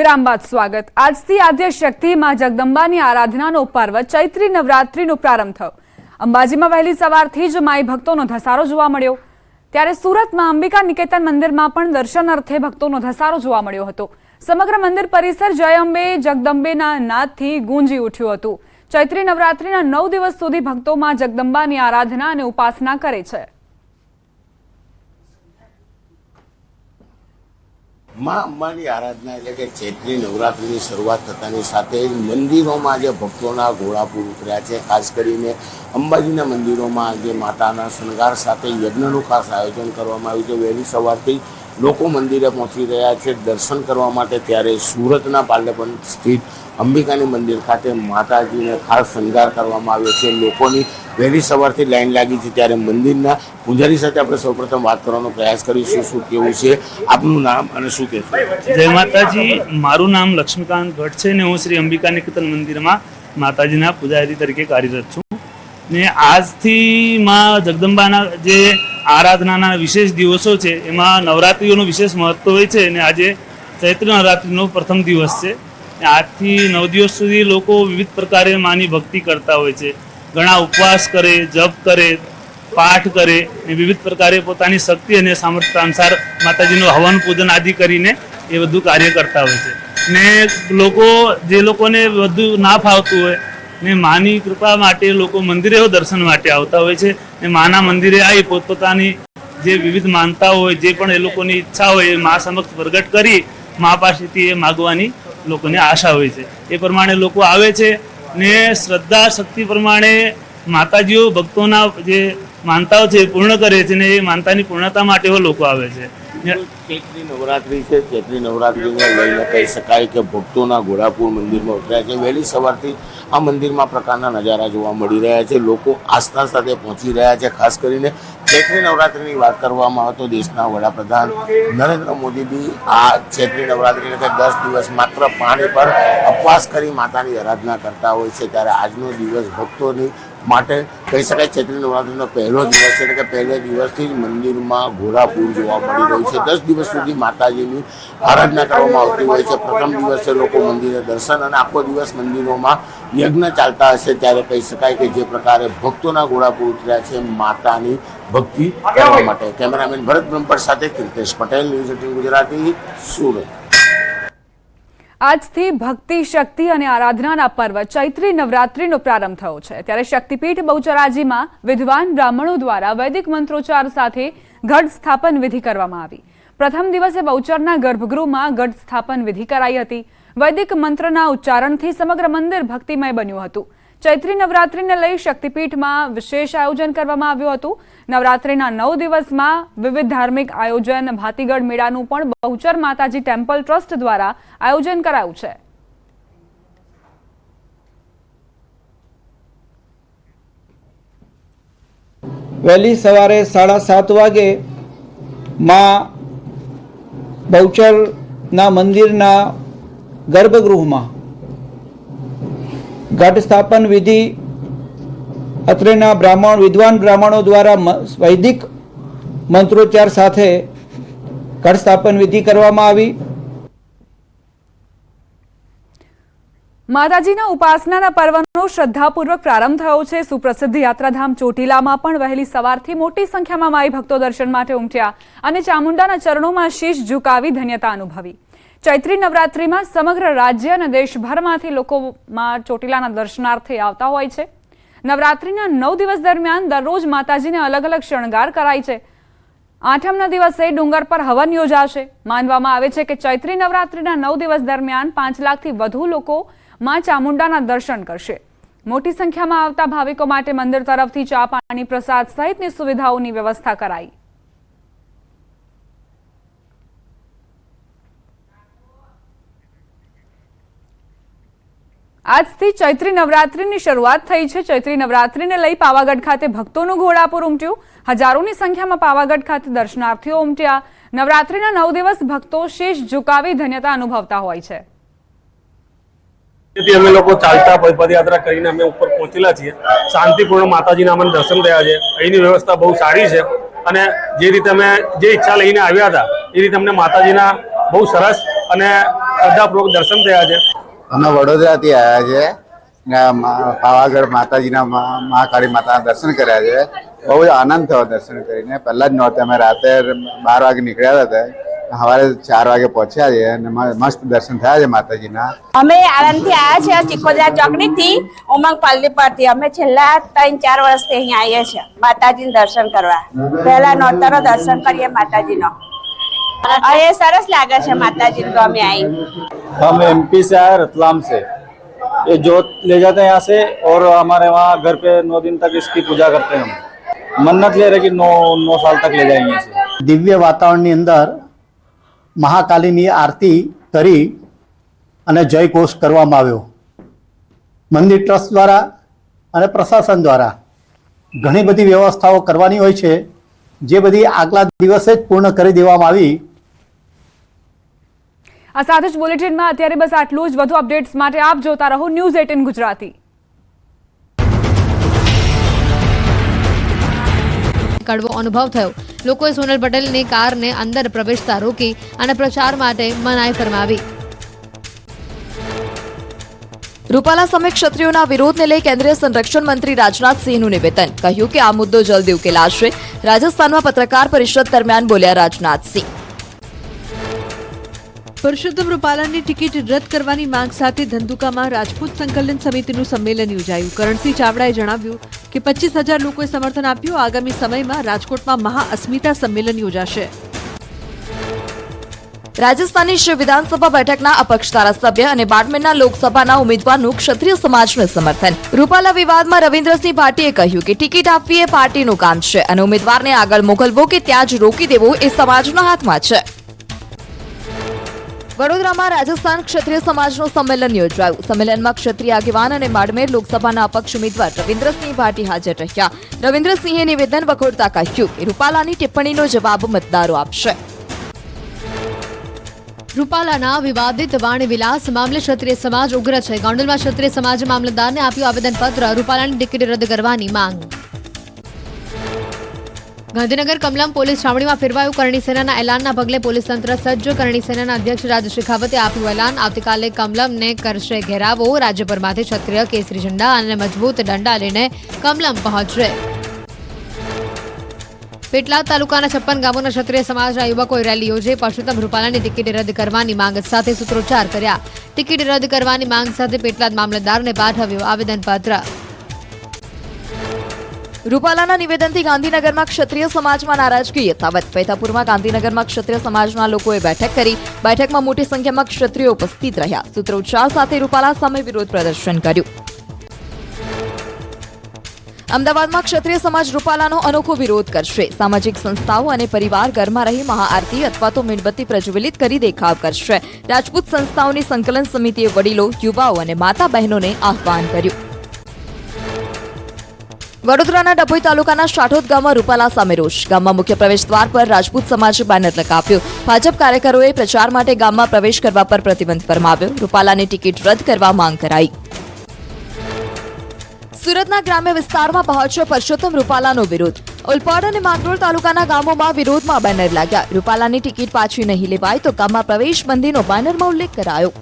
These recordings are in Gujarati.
વિરામ બાદ સ્વાગત. આજથી આદ્ય શક્તિ માં જગદંબાની આરાધનાનો પર્વ ચૈત્રી નવરાત્રીનો પ્રારંભ થયો. અંબાજીમાં વહેલી સવારથી જ માઈ ભક્તોનો ધસારો જોવા મળ્યો. ત્યારે સુરતમાં અંબિકા નિકેતન મંદિરમાં પણ દર્શન અર્થે ભક્તોનો ધસારો જોવા મળ્યો હતો. સમગ્ર મંદિર પરિસર જય અંબે જગદંબેના નાદથી ગુંજી ઉઠ્યું હતું. ચૈત્રી નવરાત્રીના નવ દિવસ સુધી ભક્તોમાં જગદંબાની આરાધના અને ઉપાસના કરે છે. માં અંબાની આરાધના એટલે કે ચૈત્રી નવરાત્રિની શરૂઆત થતાની સાથે જ મંદિરોમાં આજે ભક્તોના ઘોડાપુર ઉતર્યા છે, ખાસ કરીને અંબાજીના મંદિરોમાં આજે માતાના શણગાર સાથે યજ્ઞનું ખાસ આયોજન કરવામાં આવ્યું છે. વહેલી સવારથી લોકો મંદિરે પહોંચી રહ્યા છે. દર્શન કરવા માટે ત્યારે સુરતના પાર્લેપન સ્થિત અંબિકાની મંદિર ખાતે માતાજીને ખાસ શણગાર કરવામાં આવ્યો છે. લોકોની વહેલી સવારથી લાઈન લાગી છે ત્યારે મંદિરના પૂજારી સાથે આપણે સૌપ્રથમ વાત કરવાનો પ્રયાસ કરીશું. શું કેવું છે? આપનું નામ અને શું કહેવું જય માતાજી. મારું નામ લક્ષ્મીકાંત ભટ્ટ છે ને હું શ્રી અંબિકા નિકેતન મંદિરમાં માતાજીના પૂજારી તરીકે કાર્યરત છું. ને આજથી માં જગદંબાના જે આરાધનાના વિશેષ દિવસો છે. એમાં નવરાત્રિઓનું વિશેષ મહત્વ હોય છે અને આજે ચૈત્ર નવરાત્રિનો પ્રથમ દિવસ છે. આજથી નવ દિવસ સુધી લોકો વિવિધ પ્રકારે માની ભક્તિ કરતા હોય છે. ઘણા ઉપવાસ કરે, જપ કરે, પાઠ કરે અને વિવિધ પ્રકારે પોતાની શક્તિ અને સામર્થ્ય અનુસાર માતાજીનું હવન પૂજન આદિ કરીને એ બધું કાર્ય કરતા હોય છે. ને લોકો, જે લોકોને બધું ના ફાવતું હોય ને માની કૃપા માટે લોકો મંદિરે દર્શન માટે આવતા હોય છે. ને માના મંદિરે આવી પોતપોતાની જે વિવિધ માનતા હોય, જે પણ એ લોકોની ઈચ્છા હોય, એ મા સમક્ષ પ્રગટ કરી મા પાસેથી એ માગવાની લોકોને આશા હોય છે. એ પ્રમાણે લોકો આવે છે ને શ્રદ્ધા શક્તિ પ્રમાણે માતાજીઓ ભક્તોના જે માનતાઓ છે એ પૂર્ણ કરે છે ને એ માનતાની પૂર્ણતા માટે લોકો આવે છે. ચૈત્રી નવરાત્રી છે, ચૈત્રી નવરાત્રીને લઈને કહી શકાય કે ભક્તોના ઘોડાપુર મંદિરમાં ઉતર્યા છે. વહેલી સવારથી આ મંદિરમાં પ્રકારના નજારા જોવા મળી રહ્યા છે. લોકો આસ્થા સાથે પહોંચી રહ્યા છે. ખાસ કરીને ચૈત્રી નવરાત્રીની વાત કરવામાં આવે તો દેશના વડાપ્રધાન નરેન્દ્ર મોદી બી આ ચૈત્રી નવરાત્રી એટલે કે દસ દિવસ માત્ર પાણી પર ઉપવાસ કરી માતાની આરાધના કરતા હોય છે. ત્યારે આજનો દિવસ ભક્તોની માટે કહી શકાય ચૈત્રી નવરાત્રીનો પહેલો દિવસ છે કે પહેલા દિવસથી જ મંદિરમાં ઘોડાપુર જોવા મળી રહ્યું છે. દસ દિવસ સુધી માતાજીની આરાધના કરવામાં આવતી હોય છે. પ્રથમ દિવસે લોકો મંદિરે દર્શન અને આખો દિવસ મંદિરોમાં યજ્ઞ ચાલતા હશે ત્યારે કહી શકાય કે જે પ્રકારે ભક્તોના ઘોડાપુર ઉતર્યા છે, માતાની ભક્તિ કરવા માટે. કેમેરામેન ભરત બ્રહ્મપટ સાથે કીર્તેશ પટેલ, ન્યૂઝ એટીન ગુજરાતી, સુરત. આજથી ભક્તિ, શક્તિ અને આરાધનાના પર્વ ચૈત્રી નવરાત્રીનો પ્રારંભ થયો છે. ત્યારે શક્તિપીઠ બહુચરાજીમાં વિદ્વાન બ્રાહ્મણો દ્વારા વૈદિક મંત્રોચ્ચાર સાથે ઘટ સ્થાપન વિધિ કરવામાં આવી. પ્રથમ દિવસે બહુચરના ગર્ભગૃહમાં ઘટ સ્થાપન વિધિ કરાઈ હતી. વૈદિક મંત્રના ઉચ્ચારણથી સમગ્ર મંદિર ભક્તિમય બન્યું હતું. ચૈત્રી નવરાત્રિને લઈ શક્તિપીઠમાં વિશેષ આયોજન કરવામાં આવ્યું હતું. નવરાત્રીના નવ દિવસમાં વિવિધ ધાર્મિક આયોજન, ભાતીગઢ મેળાનું પણ બહુચર માતાજી ટેમ્પલ ટ્રસ્ટ દ્વારા આયોજન કરાયું છે. વહેલી સવારે સાડા સાત વાગે માં બહુચરના મંદિરના ગર્ભગૃહમાં ઘટ સ્થાપન વિધિ અત્રેના બ્રાહ્મણ, વિદ્વાન બ્રાહ્મણો દ્વારા વૈદિક મંત્રોચ્ચાર સાથે ઘટ સ્થાપન વિધિ કરવામાં આવી. માતાજીના ઉપાસનાના પર્વનો શ્રદ્ધાપૂર્વક પ્રારંભ થયો છે. સુપ્રસિદ્ધ યાત્રાધામ ચોટીલામાં પણ વહેલી સવારથી મોટી સંખ્યામાં માઈ ભક્તો દર્શન માટે ઉમટ્યા અને ચામુંડાના ચરણોમાં શીશ ઝુકાવી ધન્યતા અનુભવી. ચૈત્રી નવરાત્રીમાં સમગ્ર રાજ્ય અને દેશભરમાંથી લોકોમાં ચોટીલાના દર્શનાર્થે આવતા હોય છે. નવરાત્રીના નવ દિવસ દરમિયાન દરરોજ માતાજીને અલગ અલગ શણગાર કરાય છે. આઠમના દિવસે ડુંગર પર હવન યોજાશે. માનવામાં આવે છે કે ચૈત્રી નવરાત્રીના નવ દિવસ દરમિયાન પાંચ લાખથી વધુ લોકો માં ચામુંડાના દર્શન કરશે. મોટી સંખ્યામાં આવતા ભાવિકો માટે મંદિર તરફથી ચા પાણી પ્રસાદ સહિતની સુવિધાઓની વ્યવસ્થા કરાઈ. આજથી ચૈત્રી નવરાત્રીની શરૂઆત થઈ છે. ચૈત્રી નવરાત્રીને લઈ પાવાગઢ ખાતે ભક્તોનું ઘોડાપુર ઉમટ્યું. હજારોની સંખ્યામાં પાવાગઢ ખાતે દર્શનાર્થીઓ ઉમટ્યા. નવરાત્રીના નવ દિવસ ભક્તો શેષ ઝુકાવી ધન્યતા અનુભવતા હોય છે. તેથી અમે લોકો ચાલતા પદ- પદયાત્રા કરીને અમે ઉપર પહોંચેલા છીએ. શાંતિપૂર્ણ માતાજીના અમને દર્શન થયા છે. અહીંની વ્યવસ્થા બહુ સારી છે. અને જે રીતે અમે જે ઈચ્છા લઈને આવ્યા હતા, એ રીતે અમને માતાજીના બહુ સરસ અને શ્રદ્ધાપૂર્વક દર્શન થયા છે. અમે વડોદરાથી આવ્યા છે. પાવાગઢ માતાજીના મા- મહાકાળી માતાના દર્શન કર્યા છે. બહુ આનંદ થયો દર્શન કરીને. પહેલા જ નહોતા. અમે રાતે બાર વાગે નીકળ્યા હતા. સવારે ચાર વાગે પહોંચ્યા છે અને મસ્ત દર્શન થયા છે માતાજીના. અમે આણંદથી આવ્યા છે ચિકોદરા ચોકડીથી, ઉમંગ પલ્લી પરથી અમે છેલ્લા ત્રણ, ચાર વર્ષથી અહીંયા આવીએ છીએ. માતાજીનું દર્શન કરવા. પહેલા નોતરો દર્શન કરીએ માતાજીનો. અહીં સરસ લાગે છે માતાજીનું તો અમે આવી हम एमपी से आए रतलाम से ये जोत ले जाते हैं यहाँ से और हमारे वहाँ घर पे नौ दिन तक इसकी पूजा करते हैं हम मन्नत ले रहे कि नौ नौ साल तक ले जाएंगे इसे દિવ્ય વાતાવરણની અંદર મહાકાલીની આરતી કરી અને જયઘોષ કરવામાં આવ્યો મંદિર ટ્રસ્ટ દ્વારા અને પ્રશાસન દ્વારા ઘણી બધી વ્યવસ્થાઓ કરવાની હોય છે જે બધી આગલા દિવસે જ પૂર્ણ કરી દેવામાં આવી આ સાથે જ બુલેટિનમાં અત્યારે બસ આટલું જ. વધુ અપડેટ્સ માટે આપ જોતા રહો ન્યૂઝ એટીન ગુજરાતી. કડવો અનુભવ થયો. લોકોએ સોનલ પટેલની કારને અંદર પ્રવેશતા રોકી અને પ્રચાર માટે મનાઈ ફરમાવી. રૂપાલા સામે ક્ષત્રિયોના વિરોધને લઈ કેન્દ્રીય સંરક્ષણ મંત્રી રાજનાથસિંહનું નિવેદન. કહ્યું કે આ મુદ્દો જલ્દી ઉકેલાશે. રાજસ્થાનમાં પત્રકાર પરિષદ દરમિયાન બોલ્યા રાજનાથસિંહ પુરુષોત્તમ રૂપાલાની ટિકિટ રદ કરવાની માંગ સાથે ધંધુકામાં રાજપૂત સંકલન સમિતિનું સંમેલન યોજાયું. કરણસિંહ ચાવડાએ જણાવ્યું કે પચીસ હજાર લોકોએ સમર્થન આપ્યું. આગામી સમયમાં રાજકોટમાં મહાઅસ્મિતા સંમેલન યોજાશે. રાજસ્થાનની શિવ વિધાનસભા બેઠકના અપક્ષ ધારાસભ્ય અને બાડમેરના લોકસભાના ઉમેદવારનું ક્ષત્રિય સમાજનું સમર્થન. રૂપાલા વિવાદમાં રવિન્દ્રસિંહ ભાટીએ કહ્યું કે ટિકિટ આપવી એ પાર્ટીનું કામ છે અને ઉમેદવારને આગળ મોકલવો કે ત્યાં જ રોકી દેવો એ સમાજના હાથમાં છે. વડોદરામાં રાજસ્થાન ક્ષત્રિય સમાજનું સંમેલન યોજાયું સંમેલનમાં ક્ષત્રિય આગેવાન અને બાડમેર લોકસભાના અપક્ષ ઉમેદવાર રવિન્દ્રસિંહ ભાટી હાજર રહ્યા. રવિન્દ્રસિંહે નિવેદન વખોડતા કહ્યું કે રૂપાલાની ટિપ્પણીનો જવાબ મતદારો આપશે. રૂપાલાના વિવાદિત વાણી વિલાસ મામલે ક્ષત્રિય સમાજ ઉગ્ર છે. ગોંડલમાં ક્ષત્રિય સમાજે મામલતદારને આપ્યું આવેદનપત્ર. રૂપાલાની ટિકિટ રદ કરવાની માંગ. ગાંધીનગર કમલમ પોલીસ છાવણીમાં ફેરવાયું. કરણી સેનાના એલાનના પગલે પોલીસ તંત્ર સજ્જ. કરણી સેનાના અધ્યક્ષ રાજ શેખાવતે આપ્યું એલાન. આવતીકાલે કમલમને કરશે ઘેરાવો. રાજ્યભરમાંથી ક્ષત્રિય કેસરી ઝંડા અને મજબૂત દંડા લઈને કમલમ પહોંચશે. પેટલાદ તાલુકાના છપ્પન ગામોના ક્ષત્રિય સમાજના યુવકોએ રેલી યોજી. પરસોત્તમ રૂપાલાની ટિકિટ રદ કરવાની માંગ સાથે સૂત્રોચ્ચાર કર્યા. ટિકિટ રદ કરવાની માંગ સાથે પેટલાદ મામલતદારને પાઠવ્યું આવેદનપત્ર. રૂપાલાના નિવેદનથી ગાંધીનગરમાં ક્ષત્રિય સમાજમાં નારાજગી યથાવત. પૈથાપુરમાં ગાંધીનગરમાં ક્ષત્રિય સમાજના લોકોએ બેઠક કરી. બેઠકમાં મોટી સંખ્યામાં ક્ષત્રિયો ઉપસ્થિત રહ્યા. સૂત્રોચ્ચાર સાથે રૂપાલા સામે વિરોધ પ્રદર્શન કર્યું. અમદાવાદમાં ક્ષત્રિય સમાજ રૂપાલાનો અનોખો વિરોધ કરશે. સામાજિક સંસ્થાઓ અને પરિવાર ઘરમાં રહી મહાઆરતી અથવા તો મીણબત્તી પ્રજ્વલિત કરી દેખાવ કરશે. રાજપૂત સંસ્થાઓની સંકલન સમિતિએ વડીલો, યુવાઓ અને માતા બહેનોને આહ્વાન કર્યું. વડોદરાના ડભોઈ તાલુકાના શાઠોદ ગામમાં રૂપાલા સામે રોષ. ગામમાં મુખ્ય પ્રવેશ દ્વાર પર રાજપૂત સમાજે બેનર લગાવ્યું. ભાજપ કાર્યકરોએ પ્રચાર માટે ગામમાં પ્રવેશ કરવા પર પ્રતિબંધ ફરમાવ્યો. રૂપાલાની ટિકિટ રદ કરવા માંગ કરાઈ. સુરતના ગ્રામ્ય વિસ્તારમાં પહોંચ્યો પરસોત્તમ રૂપાલાનો વિરોધ. ઓલપાડ અને માંગરોળ તાલુકાના ગામોમાં વિરોધમાં બેનર લાગ્યા. રૂપાલાની ટિકિટ પાછી નહીં લેવાય તો ગામમાં પ્રવેશ બંધીનો બેનરમાં ઉલ્લેખ કરાયો.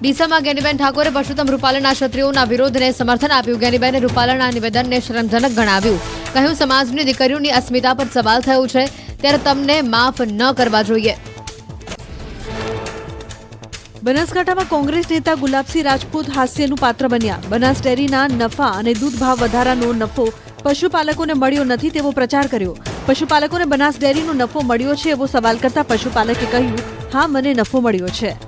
ડીસામાં જ્ઞાનીબેન ઠાકોરે પરસોત્તમ રૂપાલાના ક્ષત્રિયોના વિરોધને સમર્થન આપ્યું. જ્ઞાનીબેને રૂપાલાના નિવેદનને શરમજનક ગણાવ્યું. કહ્યું, સમાજની દીકરીઓની અસ્મિતા પર સવાલ થયો છે, ત્યારે તમને માફ ન કરવા જોઈએ. બનાસકાંઠામાં કોંગ્રેસ નેતા ગુલાબસિંહ રાજપૂત હાસ્યનું પાત્ર બન્યા. બનાસ ડેરીના નફા અને દૂધ ભાવ વધારાનો નફો પશુપાલકોને મળ્યો નથી તેવો પ્રચાર કર્યો. પશુપાલકોને બનાસ ડેરીનો નફો મળ્યો છે એવો સવાલ કરતા પશુપાલકે કહ્યું, હા, મને નફો મળ્યો છે.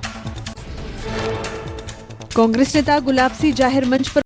કોંગ્રેસ નેતા ગુલાબસિંહ જાહેર મંચ પર